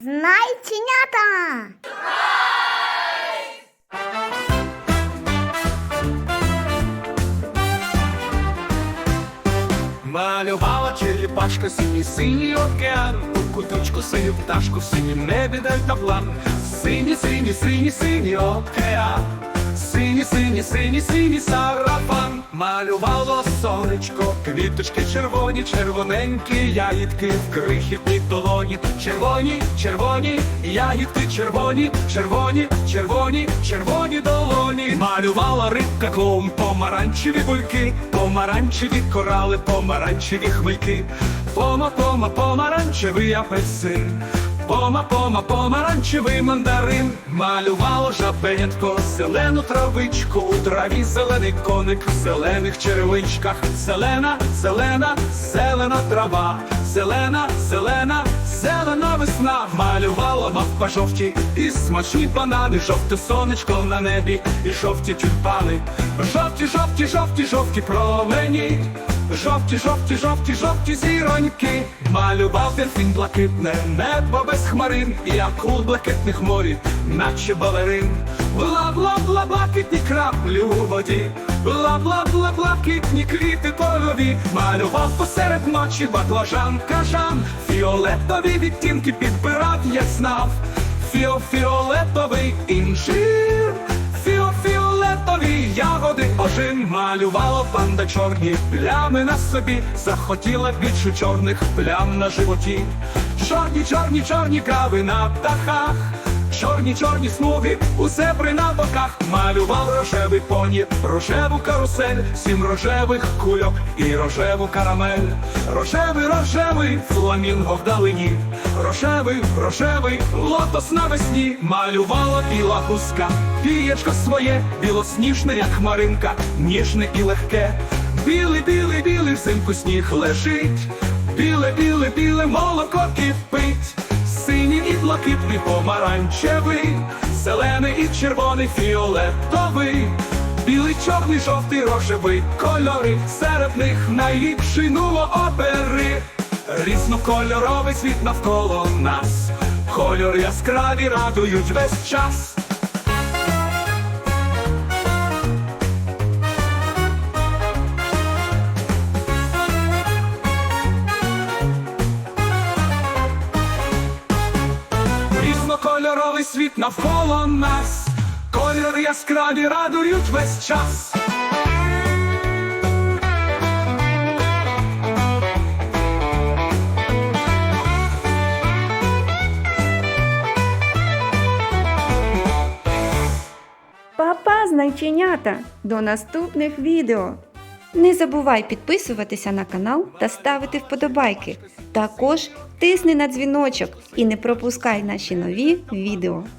Знайченята! Малювала черепашка синій синій океан, у куточку синю пташку в синім небі дельтаплан. Синій, синій, синій, синій океан, синій, синій, синій, синій сарафан. Малювало сонечко, квіточки червоні, червоненькі ягідки в крихітній долоні. Червоні, червоні, ягідки червоні, червоні, червоні, червоні долоні. Малювала рибка клоун, помаранчеві бульки, помаранчеві корали, помаранчеві хмельки. Пома, пома, помаранчевий апельсин. Пома, пома, помаранчевий мандарин. Малювало жабенятко, зелену травичку, у траві зелений коник, в зелених черевичках. Зелена, зелена, зелена трава, зелена, зелена, зелена весна. Малювала мавпа жовті і смачні банани, жовте сонечко на небі, і жовті тюльпани. Жовті, жовті, жовті, жовті промені. Жовті, жовті, жовті, жовті зіроньки, малював дельфін блакитне небо без хмарин, і акул блакитних морі, наче балерин. Бла бла бла блакитні краплі у воді, бла бла бла блакитні квіти польові, малював посеред ночі баклажан, кажан, фіолетові відтінки підбирав, я знав, фіо фіолетовий інжир. Фіо-фіолетові ягоди. Ожин малювала панда чорні плями на собі, захотіла більше чорних плям на животі. Чорні, чорні, чорні крави на птахах, чорні, чорні смуги у зебри на боках, малював рожевий поні, рожеву карусель, сім рожевих кульок і рожеву карамель. Рожевий, рожевий фламінго вдалині, рожевий, рожевий лотос навесні, малювала біла гуска, пієчко своє, білосніжне, як хмаринка, ніжне і легке. Білий, білий, білий взимку сніг лежить, біле, біле, біле молоко кипить, блакитний помаранчевий, зелений і червоний фіолетовий. Білий, чорний, жовтий, рожевий кольори, серед них найліпший нуло опери. Різнокольоровий світ навколо нас, кольори яскраві радують весь час. Різнокольоровий світ навколо нас, кольори яскраві радують весь час. Па-па, знайченята! До наступних відео! Не забувай підписуватися на канал та ставити вподобайки. Також тисни на дзвіночок і не пропускай наші нові відео.